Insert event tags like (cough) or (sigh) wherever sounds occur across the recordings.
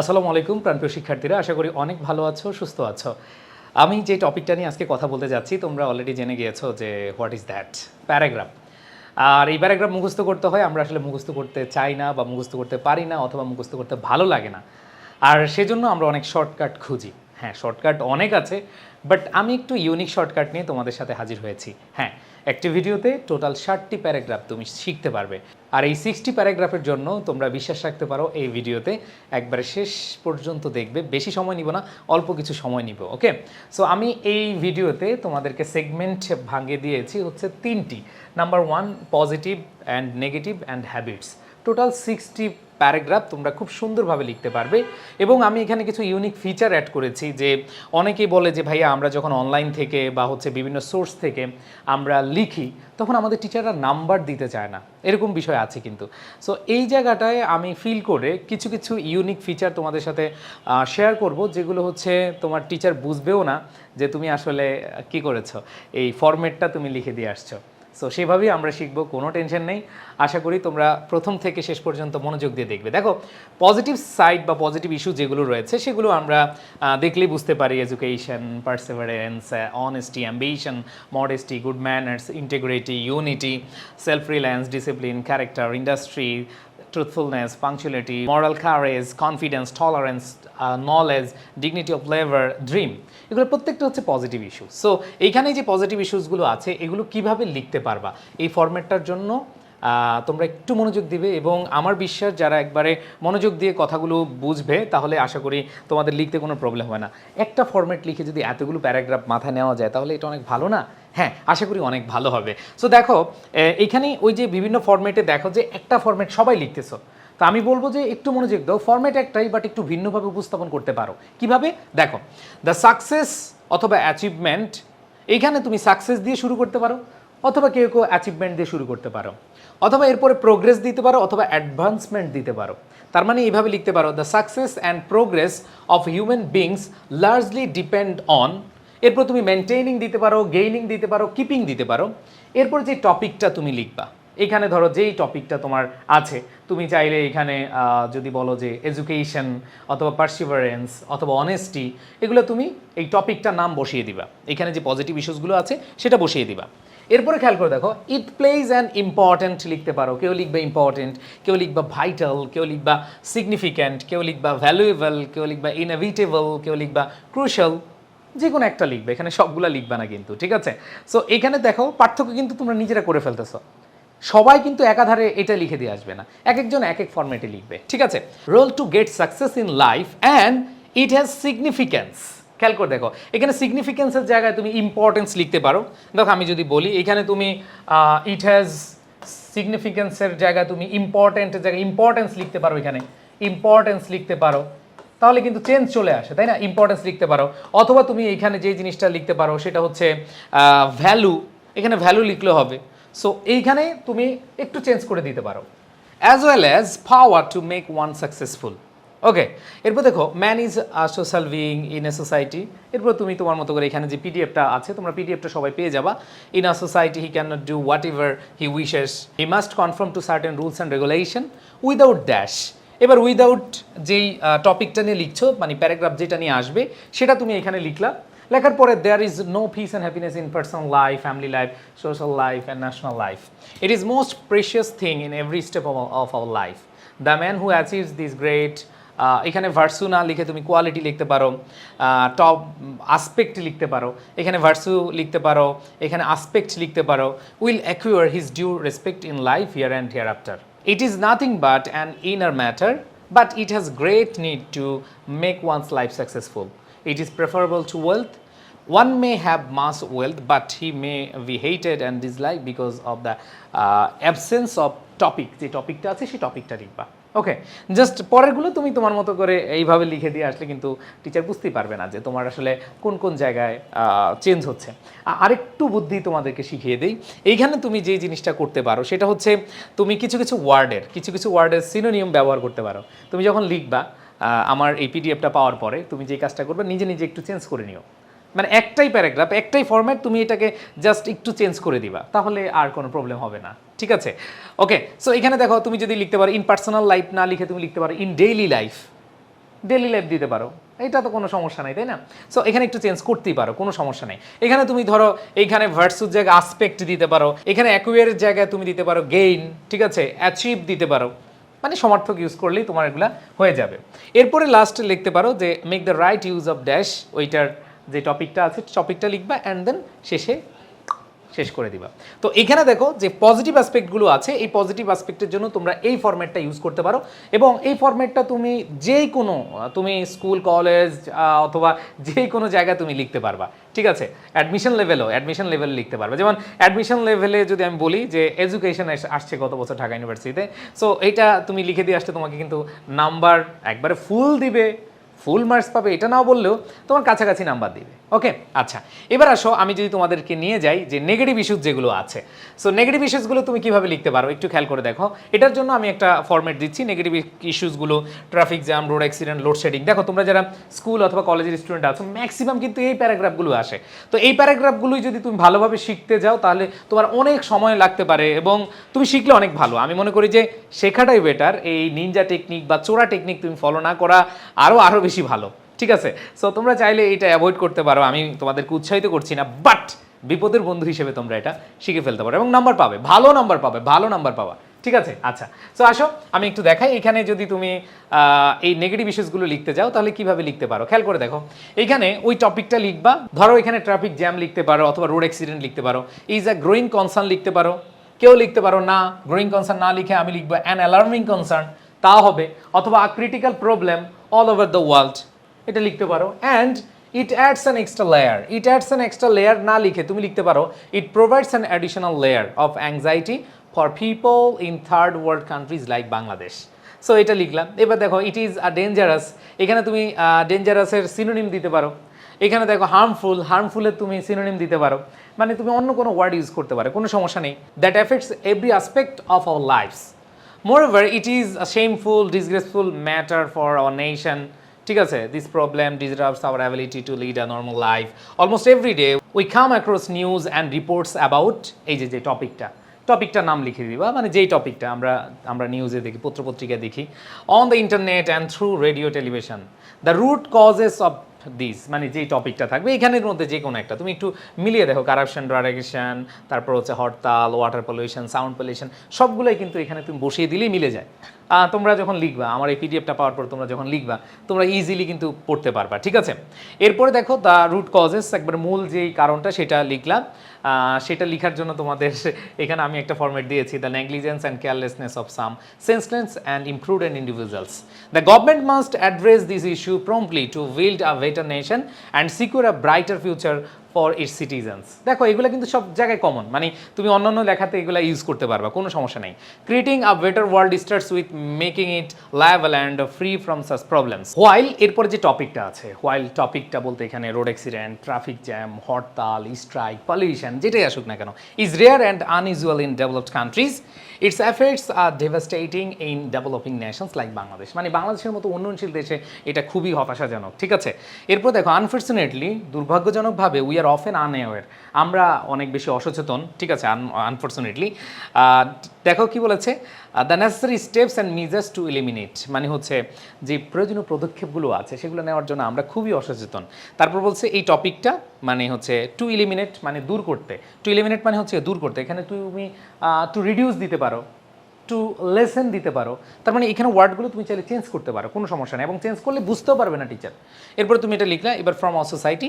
আসসালামু আলাইকুম, প্রাণপ্রিয় শিক্ষার্থীরা। আশা করি অনেক ভালো আছো, সুস্থ আছো। আমি যে টপিকটা নিয়ে আজকে কথা বলতে যাচ্ছি, তোমরা অলরেডি জেনে গিয়েছো যে হোয়াট ইজ দ্যাট প্যারাগ্রাফ। আর এই প্যারাগ্রাফ মুখস্থ করতে হয়, আমরা আসলে মুখস্থ করতে চাই না বা মুখস্থ করতে পারি না অথবা মুখস্থ করতে ভালো লাগে না। আর সেজন্য আমরা অনেক শর্টকাট খুঁজি। হ্যাঁ শর্টকাট অনেক আছে বাট আমি একটু ইউনিক শর্টকাট নিয়ে তোমাদের সাথে হাজির হয়েছি। হ্যাঁ একটি ভিডিওতে টোটাল ষাটটি প্যারাগ্রাফ তুমি শিখতে পারবে। আর এই সিক্সটি প্যারাগ্রাফের জন্য তোমরা বিশ্বাস রাখতে পারো, এই ভিডিওতে একবারে শেষ পর্যন্ত দেখবে। বেশি সময় নিব না, অল্প কিছু সময় নিব ওকে সো আমি এই ভিডিওতে তোমাদেরকে সেগমেন্ট ভাঙে দিয়েছি হচ্ছে তিনটি। Number one positive and negative and habits total sixty paragraph তোমরা খুব সুন্দরভাবে লিখতে পারবে। এবং আমি এখানে কিছু ইউনিক ফিচার অ্যাড করেছি যে অনেকেই বলে যে, ভাইয়া, আমরা যখন অনলাইন থেকে বা হচ্ছে বিভিন্ন সোর্স থেকে আমরা লিখি, তখন আমাদের টিচাররা নাম্বার দিতে চায় না। এরকম বিষয় আছে কিন্তু। সো এই জায়গাটায় আমি ফিল করে কিছু কিছু ইউনিক ফিচার তোমাদের সাথে শেয়ার করব, যেগুলো হচ্ছে তোমার টিচার বুঝবেও না যে তুমি আসলে কি করেছ, এই ফরম্যাটটা তুমি লিখে দিয়ে আসছো। সো সেভাবেই আমরা শিখব, কোনো টেনশন নেই। আশা করি তোমরা প্রথম থেকে শেষ পর্যন্ত মনোযোগ দিয়ে দেখবে। দেখো পজিটিভ সাইড বা পজিটিভ ইস্যু যেগুলো রয়েছে, সেগুলো আমরা দেখলে দেখলেই বুঝতে পারি। Education perseverance honesty ambition modesty good manners integrity unity self reliance discipline character industry truthfulness, punctuality, moral courage, confidence, tolerance, uh, knowledge, dignity of labor, dream. এগুলো প্রত্যেকটা হচ্ছে পজিটিভ ইস্যু সো এইখানে যে পজিটিভ ইস্যুসগুলো আছে এগুলো কীভাবে লিখতে পারবা? এই ফরম্যাটটার জন্য তোমরা একটু মনোযোগ দিবে এবং আমার বিশ্বাস যারা একবারে মনোযোগ দিয়ে কথাগুলো বুঝবে তাহলে আশা করি তোমাদের লিখতে কোনো প্রবলেম হয় না। একটা ফরম্যাট লিখে যদি এতগুলো প্যারাগ্রাফ মাথায় নেওয়া যায় তাহলে এটা অনেক ভালো না? হ্যাঁ আশা করি অনেক ভালো হবে। সো দেখো, এ- এইখানে ওই যে বিভিন্ন ফরম্যাটে দেখো যে একটা ফরম্যাট সবাই লিখতেছো। তো আমি বলব যে একটু মনোযোগ দাও ফরম্যাট একটাই বাট একটু ভিন্নভাবে উপস্থাপন করতে পারো। কীভাবে? দেখো দ্য সাকসেস অথবা অ্যাচিভমেন্ট এইখানে তুমি সাকসেস দিয়ে শুরু করতে পারো, অথবা কেউ কেউ অ্যাচিভমেন্ট দিয়ে শুরু করতে পারো। অথবা এরপরে প্রোগ্রেস দিতে পারো, অথবা অ্যাডভান্সমেন্ট দিতে পারো। তার মানে এইভাবে লিখতে পারো the success and progress of human beings largely depend on এরপর তুমি মেনটেনিং দিতে পারো গেইনিং দিতে পারো কিপিং দিতে পারো। এরপর যে টপিকটা তুমি লিখবা, এখানে ধরো যেই টপিকটা তোমার আছে, তুমি চাইলে এখানে যদি বলো যে এডুকেশন অথবা পার্সিভারেন্স অথবা অনেস্টি এগুলো তুমি এই টপিকটার নাম বসিয়ে দিবা। এখানে যে পজিটিভ ইস্যুসগুলো আছে, সেটা বসিয়ে দিবা। এরপরে খেয়াল করে দেখো ইট প্লেজ অ্যান ইম্পর্ট্যান্ট লিখতে পারো। কেউ লিখবে ইম্পর্ট্যান্ট কেউ লিখবা ভাইটাল কেউ লিখবা সিগনিফিক্যান্ট কেউ লিখবা ভ্যালুয়েবল কেউ লিখবা ইনএভিটেবল কেউ লিখবা ক্রুশাল যে কোনো একটা লিখবে, এখানে সবগুলা লিখবে না কিন্তু, ঠিক আছে? সো এখানে দেখো, পার্থক্য কিন্তু তোমরা নিজেরা করে ফেলতেছো। সবাই কিন্তু একাধারে এটা লিখে দিয়ে আসবে না। এক একজন এক এক ফরম্যাটে লিখবে, ঠিক আছে? Role to get success in life and it has significance খেয়াল করে দেখো, এখানে সিগনিফিক্যান্সের জায়গায় তুমি ইম্পর্টেন্স লিখতে পারো। দেখো, আমি যদি বলি, এখানে তুমি ইট হ্যাজ সিগনিফিক্যান্সের জায়গায় তুমি ইম্পর্টেন্টের জায়গায় ইম্পর্টেন্স লিখতে পারো এখানে। ইম্পর্টেন্স লিখতে পারো। তাহলে কিন্তু চেঞ্জ চলে আসে, তাই না? ইম্পর্টেন্স লিখতে পারো। অথবা তুমি এখানে যে জিনিসটা লিখতে পারো, সেটা হচ্ছে ভ্যালু এখানে ভ্যালু লিখলে হবে। সো এইখানে তুমি একটু চেঞ্জ করে দিতে পারো। As well as power to make one successful okay এরপর দেখো man is social being in a society এরপর তুমি তোমার মতো করে এখানে যে পিডিএফটা আছে, তোমরা পিডিএফটা সবাই পেয়ে যাবা। In a society he can not do whatever he wishes he must confirm to certain rules and regulation without dash এবার উইদাউট যেই টপিকটা নিয়ে লিখছো মানে প্যারাগ্রাফ যেটা নিয়ে আসবে, সেটা তুমি এখানে লিখলা। লেখার পরে there is no peace and happiness in personal life family life social life and national life it is most precious thing in every step of our life the man who achieves this great এখানে ভার্সু না লিখে তুমি quality লিখতে পারো top aspect লিখতে পারো, এখানে ভার্সু লিখতে পারো, এখানে আসপেক্ট লিখতে পারো will acquire his due respect in life here and hereafter It is nothing but an inner matter, but it has great need to make one's life successful. It is preferable to wealth. One may have mass wealth, but he may be hated and disliked because of the uh, absence of topic. যে টপিকটা আছে সেই টপিকটা লিখবা ওকে just পরেরগুলো তুমি তোমার মতো করে এইভাবে লিখে দিয়ে আসলে কিন্তু টিচার বুঝতেই পারবে না যে তোমার আসলে কোন কোন জায়গায় চেঞ্জ হচ্ছে। আরেকটু বুদ্ধি তোমাদেরকে শিখিয়ে দিই। এইখানে তুমি যে জিনিসটা করতে পারো, সেটা হচ্ছে তুমি কিছু কিছু ওয়ার্ডের, কিছু কিছু ওয়ার্ডের সিনোনিয়ম ব্যবহার করতে পারো। তুমি যখন লিখবা আমার এই পিডিএফটা পাওয়ার পরে তুমি যে কাজটা করবে, নিজে নিজে একটু চেঞ্জ করে নিও। মানে একটাই প্যারাগ্রাফ একটাই ফরম্যাট তুমি এটাকে জাস্ট একটু চেঞ্জ করে দিবা, তাহলে আর কোনো প্রবলেম হবে না, ঠিক আছে? ওকে সো এখানে দেখো, তুমি যদি লিখতে পারো ইন পার্সোনাল লাইফ না লিখে তুমি লিখতে পারো in daily life daily life দিতে পারো, এটা তো কোনো সমস্যা নাই, তাই না? সো এখানে একটু চেঞ্জ করতেই পারো, কোনো সমস্যা নেই। এখানে তুমি ধরো, এইখানে ভার্সুর জায়গায় আসপেক্ট দিতে পারো, এখানে অ্যাকুয়ারের জায়গায় তুমি দিতে পারো গেইন ঠিক আছে? অ্যাচিভ দিতে পারো মানে সমার্থক ইউজ করলেই তোমার এগুলা হয়ে যাবে। এরপরে লাস্টে লিখতে পারো যে make the right use of dash ওইটার যে টপিকটা আছে, টপিকটা লিখবা অ্যান্ড দেন শেষে শেষ করে দিবা। তো এখানে দেখো যে পজিটিভ অ্যাসপেক্টগুলো আছে, এই পজিটিভ অ্যাসপেক্টের জন্য তোমরা এই ফরম্যাটটা ইউজ করতে পারো এবং এই ফরম্যাটটা তুমি যেই কোনো তুমি স্কুল কলেজ অথবা যেই কোনো জায়গায় তুমি লিখতে পারবা। ঠিক আছে? অ্যাডমিশন লেভেলও অ্যাডমিশন লেভেল লিখতে পারবে। যেমন অ্যাডমিশন লেভেলে যদি আমি বলি যে এডুকেশন আসছে গত বছর ঢাকা ইউনিভার্সিটিতে সো এইটা তুমি লিখে দিয়ে আসলে তোমাকে কিন্তু নাম্বার একবারে ফুল দিবে। ফুল মার্কস পাবে এটা নাও বললেও তোমার কাছাকাছি নাম্বার দিবে। ওকে আচ্ছা। এবার আসো, আমি যদি তোমাদেরকে নিয়ে যাই যে নেগেটিভ ইস্যুস যেগুলো আছে। সো নেগেটিভ ইস্যুসগুলো তুমি কীভাবে লিখতে পারো? একটু খেয়াল করে দেখো। এটার জন্য আমি একটা ফরম্যাট দিচ্ছি negative ইস্যুসগুলো traffic jam road accident load shedding দেখো, তোমরা যারা স্কুল অথবা কলেজের স্টুডেন্ট আছো ম্যাক্সিমাম কিন্তু এই প্যারাগ্রাফগুলো আসে। তো এই প্যারাগ্রাফগুলোই যদি তুমি ভালোভাবে শিখতে যাও, তাহলে তোমার অনেক সময় লাগতে পারে এবং তুমি শিখলে অনেক ভালো। আমি মনে করি যে শেখাটাই বেটার এই নিনজা টেকনিক বা চোরা টেকনিক তুমি ফলো না করা আরও আরও বেশি ভালো। ঠিক আছে? সো তোমরা চাইলে এটা অ্যাভয়েড করতে পারো, আমি তোমাদেরকে উৎসাহিত করছি না বাট বিপদের বন্ধু হিসেবে তোমরা এটা শিখে ফেলতে পারো এবং নাম্বার পাবে, ভালো নাম্বার পাবে, ভালো নাম্বার পাবা, ঠিক আছে? আচ্ছা সো আসো, আমি একটু দেখাই, এখানে যদি তুমি এই নেগেটিভ ইস্যুসগুলো লিখতে যাও তাহলে কীভাবে লিখতে পারো? খেয়াল করে দেখো, এখানে ওই টপিকটা লিখবা, ধরো এখানে ট্রাফিক জ্যাম লিখতে পারো অথবা রোড অ্যাক্সিডেন্ট লিখতে পারো ইজ আ গ্রোয়িং কনসার্ন লিখতে পারো, কেউ লিখতে পারো, না গ্রোয়িং কনসার্ন না লিখে আমি লিখব অ্যান অ্যালার্মিং কনসার্ন তা হবে, অথবা a critical problem all over the world এটা লিখতে পারো। And it adds an extra layer it adds an extra layer না লিখে তুমি লিখতে পারো it provides an additional layer of anxiety for people in third world countries like Bangladesh so এটা লিখলাম। এবার দেখো ইট ইজ আ ডেঞ্জারাস এখানে তুমি ডেঞ্জারাসের সিনোনিম দিতে পারো। এখানে দেখো হার্মফুল হার্মফুলের তুমি সিনোনিম দিতে পারো। মানে তুমি অন্য কোনো ওয়ার্ড ইউজ করতে পারো কোনো সমস্যা নেই। That affects every aspect of our lifes Moreover, it is a shameful disgraceful matter for our nation. ঠিক আছে this problem deserves our ability to lead a normal life almost every day we come across news and reports about এই যে যে টপিকটা টপিকটার নাম লিখে দিবা মানে যেই টপিকটা আমরা আমরা নিউজে দেখি, পত্রপত্রিকায় দেখি on the internet and through radio television the root causes of this মানে যেই টপিকটা থাকবে, এখানের মধ্যে যে কোনো একটা। তুমি একটু মিলিয়ে দেখো কারাপশন ড্রাগেশন তারপর হচ্ছে hartal water pollution sound pollution সবগুলোই কিন্তু এখানে তুমি বসিয়ে দিলেই মিলে যায়। তোমরা যখন লিখবা, আমার এই পিডিএফটা পাওয়ার পর তোমরা যখন লিখবা, তোমরা ইজিলি কিন্তু পড়তে পারবা, ঠিক আছে? এরপরে দেখো দ্য রুট কজেস একবার মূল যেই কারণটা, সেটা লিখলাম। সেটা লিখার জন্য তোমাদের (laughs) এখানে আমি একটা ফরম্যাট দিয়েছি the negligence and carelessness of some senseless and imprudent individuals the government must address this issue promptly to build a better nation and secure a brighter future for its citizens দেখো, এগুলো কিন্তু সব জায়গায় common মানে তুমি অন্যান্য লেখাতে এগুলো ইউজ করতে পারবা, কোনো সমস্যা নেই। Creating a better world starts with making it লাইভেল and free from such problems while এরপরে যে টপিকটা আছে হোয়াইল টপিকটা বলতে এখানে road accident traffic jam hartal strike pollution যেটাই আসুক না কেন is rare and unusual in developed countries its effects are devastating in developing nations like Bangladesh মানে বাংলাদেশের মতো উন্নয়নশীল দেশে এটা খুবই হতাশাজনক, ঠিক আছে? এরপর দেখো আনফর্চুনেটলি দুর্ভাগ্যজনকভাবে উই আর অফেন আনএওয়ার আমরা অনেক বেশি অসচেতন, ঠিক আছে আনফর্চুনেটলি দেখো কি বলেছে? The necessary steps and measures to eliminate মানে হচ্ছে যে প্রয়োজনীয় পদক্ষেপগুলো আছে, সেগুলো নেওয়ার জন্য আমরা খুবই অসচেতন। তারপর বলছে এই টপিকটা মানে হচ্ছে টু এলিমিনেট মানে দূর করতে। টু এলিমিনেট মানে হচ্ছে দূর করতে। এখানে তুমি টু রিডিউস দিতে পারো টু লেসেন দিতে পারো। তার মানে এখানে ওয়ার্ডগুলো তুমি চাইলে চেঞ্জ করতে পারো, কোনো সমস্যা নেই। এবং চেঞ্জ করলে বুঝতেও পারবে না টিচার এরপরে তুমি এটা লিখলা, এবার from our society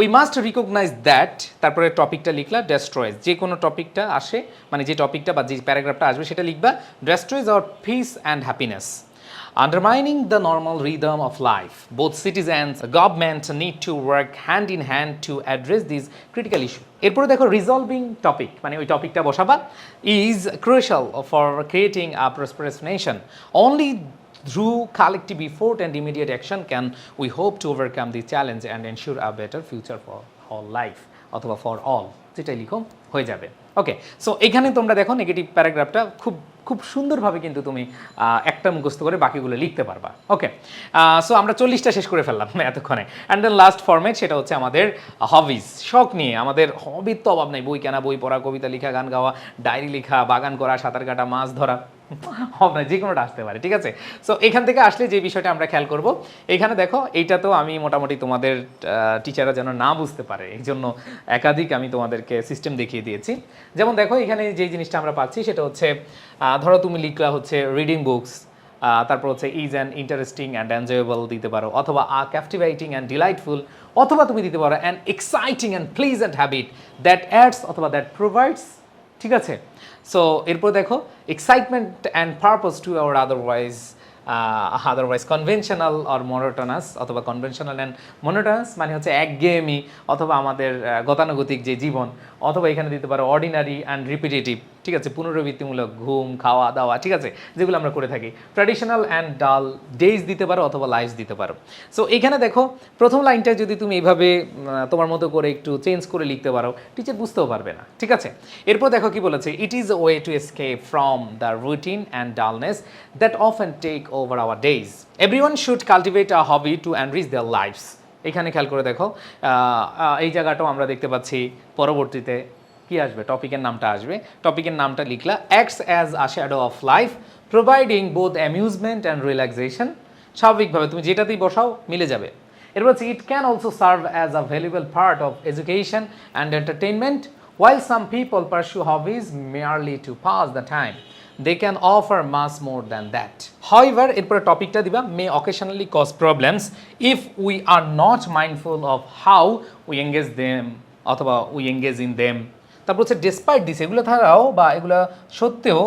we must recognise that তারপরে টপিকটা লিখলা ডেস্ট্রয়েজ যে কোনো টপিকটা আসে মানে যে টপিকটা বা যে প্যারাগ্রাফটা আসবে সেটা লিখবা destroys our peace and happiness the normal rhythm of life, both citizens and government need to work hand in hand to address these critical issue. এরপরে দেখো রিজলভিং টপিক মানে ওই টপিকটা বসাবা is crucial for creating a prosperous nation only through collective effort and immediate action can we hope to overcome the challenge and ensure a better future for all life অথবা for all যেটাই লিখো, হয়ে যাবে। Okay so এখানে তোমরা দেখো negative প্যারাগ্রাফটা খুব খুব সুন্দরভাবে কিন্তু তুমি একটা মুখস্থ করে বাকিগুলো লিখতে পারবা। ওকে সো আমরা চল্লিশটা শেষ করে ফেললাম (laughs) এতক্ষণে। অ্যান্ড দেন লাস্ট ফর্মেট সেটা হচ্ছে আমাদের হবিজ শখ নিয়ে আমাদের হবির তো অভাব নেই। বই কেনা, বই পড়া, কবিতা লেখা, গান গাওয়া, ডায়েরি লেখা, বাগান করা, সাঁতার কাটা, মাছ ধরা। (laughs) হবে যে কোনোটা আসতে পারে, ঠিক আছে? সো এখান থেকে আসলে যে বিষয়টা আমরা খেয়াল করব, এখানে দেখো এইটা তো আমি মোটামুটি তোমাদের টিচাররা যেন না বুঝতে পারে এই জন্য একাধিক আমি তোমাদেরকে সিস্টেম দেখিয়ে দিয়েছি। যেমন দেখো, এখানে যে জিনিসটা আমরা পাচ্ছি সেটা হচ্ছে ধরো তুমি লিখলা হচ্ছে রিডিং বুকস তারপর হচ্ছে is and interesting and enjoyable দিতে পারো, অথবা আ ক্যাপটিভেটিং অ্যান্ড ডিলাইটফুল অথবা তুমি দিতে পারো and exciting and pleasant habit that adds অথবা দ্যাট প্রোভাইডস ঠিক আছে? সো এরপর দেখো excitement and purpose to our otherwise otherwise conventional or monotonous অথবা কনভেনশনাল অ্যান্ড মনোটনাস মানে হচ্ছে একঘেয়েমি অথবা আমাদের গতানুগতিক যে জীবন অথবা এখানে দিতে পারো অর্ডিনারি অ্যান্ড রিপিটেটিভ ঠিক আছে, পুনরাবৃত্তিমূলক ঘুম খাওয়া দাওয়া ঠিক আছে, যেগুলো আমরা করে থাকি। ট্র্যাডিশনাল অ্যান্ড ডাল ডেজ দিতে পারো অথবা লাইফ দিতে পারো। সো এখানে দেখো, প্রথম লাইনটা যদি তুমি এইভাবে তোমার মতো করে একটু চেঞ্জ করে লিখতে পারো টিচার বুঝতেও পারবে না, ঠিক আছে? এরপর দেখো কি বলেছে it is way to escape from the routine and dullness that often take over our days every one should cultivate a hobby to enrich their lifes এখানে খেয়াল করে দেখো এই জায়গাটাও আমরা দেখতে পাচ্ছি, পরবর্তীতে কি আসবে টপিকের নামটা আসবে টপিকের নামটা লিখলা acts as a shadow of life providing both amusement and relaxation স্বাভাবিকভাবে তুমি যেটাতেই বসাও মিলে যাবে এরপর হচ্ছে it can also serve as a valuable part of education and entertainment while some people pursue hobbies merely to pass the time they can offer much more than that however এরপরে টপিকটা দিবা may occasionally cause problems if we are not mindful of how we engage them অথবা we engage in them তারপর হচ্ছে despite this এগুলো ছাড়াও বা এগুলো সত্ত্বেও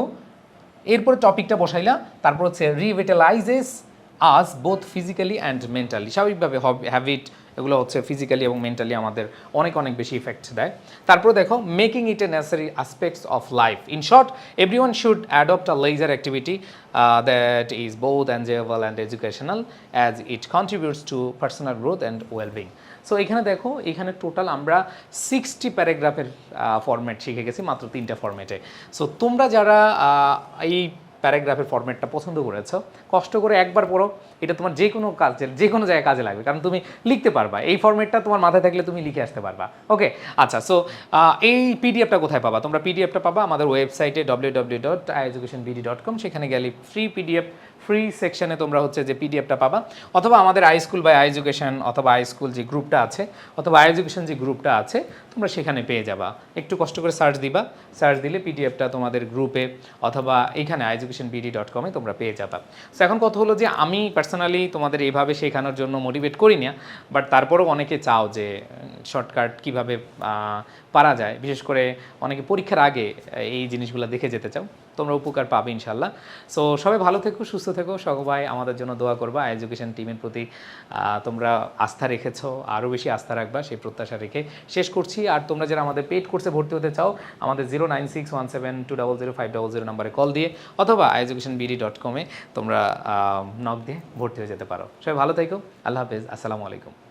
এরপরে টপিকটা বসাইলা, তারপর হচ্ছে revitalises us both physically and mentally স্বাভাবিকভাবে হ্যাবিট এগুলো হচ্ছে ফিজিক্যালি এবং মেন্টালি আমাদের অনেক অনেক বেশি ইফেক্ট দেয়। তারপর দেখো making it a necessary aspects of life in short every one should adopt a leisure activity that is both enjoyable and educational as it contributes to personal growth and wellbeing so এখানে দেখো, এখানে total আমরা sixty প্যারাগ্রাফের format শিখে গেছি, মাত্র তিনটা ফরম্যাটে so তোমরা যারা এই প্যারাগ্রাফের ফরম্যাটটা পছন্দ করেছ, কষ্ট করে একবার পড়ো, এটা তোমার যে কোনো কাজে, যে কোনো জায়গায় কাজে লাগবে, কারণ তুমি লিখতে পারবা, এই ফর্মেটটা তোমার মাথায় থাকলে তুমি লিখে আসতে পারবা। ওকে আচ্ছা সো এই পিডিএফটা কোথায় পাবা? তোমরা পিডিএফটা পাবা আমাদের ওয়েবসাইটে W W dot education BD dot com সেখানে গেলে ফ্রি পিডিএফ ফ্রি সেকশনে তোমরা হচ্ছে যে পিডিএফটা পাবা। অথবা আমাদের আই স্কুল বা আই এডুকেশন অথবা আই স্কুল যে গ্রুপটা আছে, অথবা আই এডুকেশন যে গ্রুপটা আছে, তোমরা সেখানে পেয়ে যাবা। একটু কষ্ট করে সার্চ দিবা। সার্চ দিলে পিডিএফটা তোমাদের গ্রুপে অথবা এইখানে এডুকেশন বিডি ডট কমে তোমরা পেয়ে যাবা। সো এখন কথা হলো যে আমি পার্সোনালি তোমাদের এইভাবে শেখানোর জন্য মোটিভেট করি না বাট তারপরেও অনেকে চাও যে শর্টকাট কীভাবে পারা যায়। বিশেষ করে অনেকে পরীক্ষার আগে এই জিনিসগুলো দেখে যেতে চাও, তোমরা উপকার পাবে ইনশাল্লাহ সো সবাই ভালো থেকো, সুস্থ থেকো, সবাই আমাদের জন্য দোয়া করবা। এডুকেশন টিমের প্রতি তোমরা আস্থা রেখেছো, আরও বেশি আস্থা রাখবা, সেই প্রত্যাশা রেখে শেষ করছি। আর তোমরা যারা আমাদের পেড কোর্সে ভর্তি হতে চাও, আমাদের zero nine six one seven two double zero five double zero নাম্বারে কল দিয়ে, অথবা এডুকেশন বিডি ডট কমে তোমরা নক দিয়ে ভর্তি হয়ে যেতে পারো। সবাই ভালো থেকো, আল্লাহ হাফেজ, আসসালামু আলাইকুম।